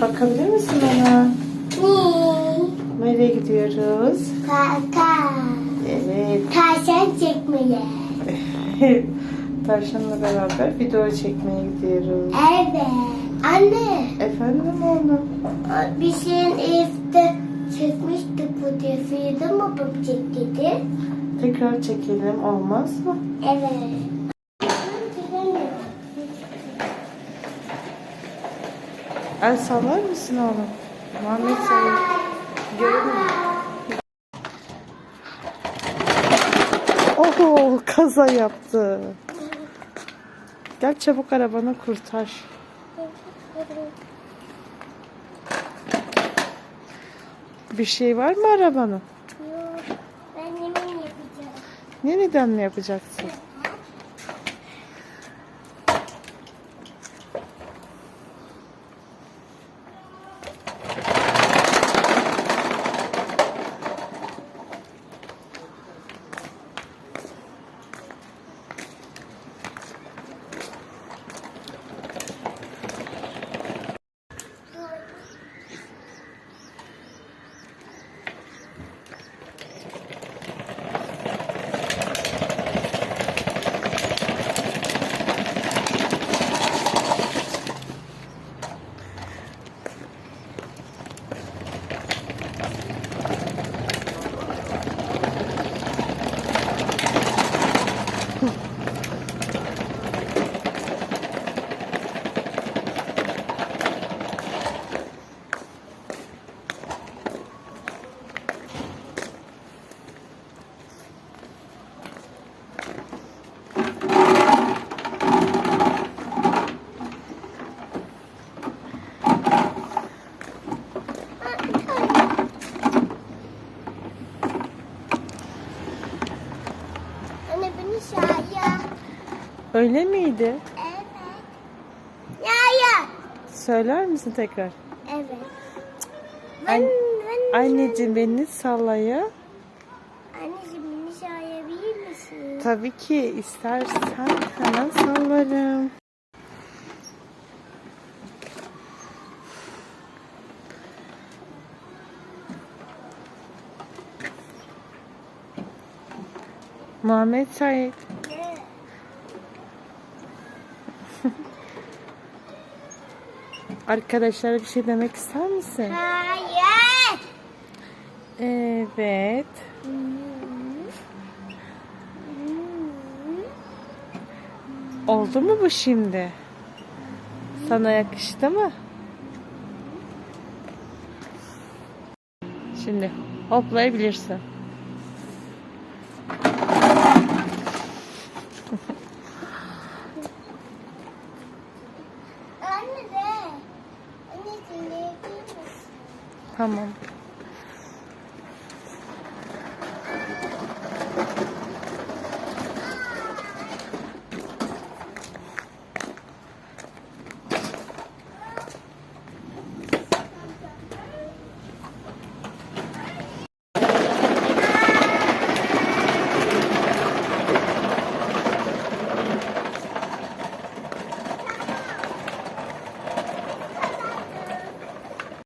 Bakabilir misin? Ne? Nereye gidiyoruz? Kaka. Evet. Tavşan çekmeye. Tavşanla beraber video çekmeye gidiyoruz. Evet. Anne. Efendim oğlum? Bir şeyin evde çekmiştik bu defiyi de babam çekti? Tekrar çekelim olmaz mı? Evet. El sallar mısın oğlum? Muhammed Sait. Göremiyorum. Oho kaza yaptı. Gel çabuk arabanı kurtar. Bir şey var mı arabanın? Yok. Ben yemin yapacağım. Yeniden mi yapacaksın? Şaya. Öyle miydi? Evet. Ya ya. Söyler misin tekrar? Evet. An- Ben, ben, Anneciğim beni sallaya. Anneciğim beni şayabilir misin? Tabii ki istersen hemen sallarım. Muhammed Said. Arkadaşlara bir şey demek ister misin? Hayır. Evet. Oldu mu bu şimdi? Sana yakıştı mı? Şimdi hoplayabilirsin. Anne de. Anneciğim de yapayım mısın? Tamam.